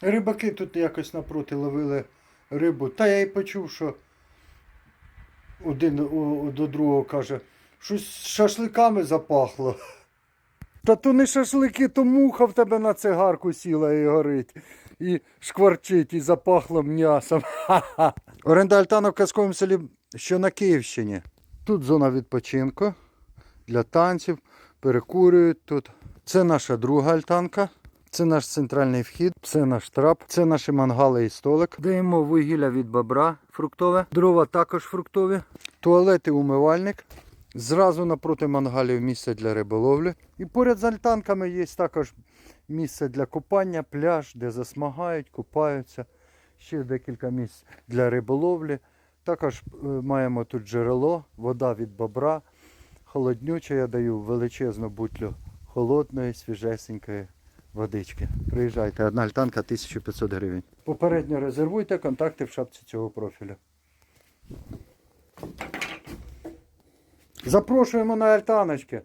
Рибаки тут якось напроти ловили рибу. Та я й почув, що один до другого каже, щось шашликами запахло. Та то не шашлики, то муха в тебе на цигарку сіла і горить. І шкварчить, і запахло м'ясом. Оренда Альтана в казковому селі, що на Київщині. Тут зона відпочинку для танців, перекурюють тут. Це наша друга альтанка. Це наш центральний вхід, це наш трап, це наші мангали і столик. Даємо вугілля від бобра фруктове, дрова також фруктові, туалет і умивальник. Зразу напроти мангалів місце для риболовлі. І поряд з альтанками є також місце для купання, пляж, де засмагають, купаються. Ще декілька місць для риболовлі. Також е, маємо тут джерело, вода від бобра. Холоднюча, я даю величезну бутлю холодної, свіжесенької водички. Приїжджайте, одна альтанка 1500 гривень. Попередньо резервуйте контакти в шапці цього профілю. Запрошуємо на альтаночки.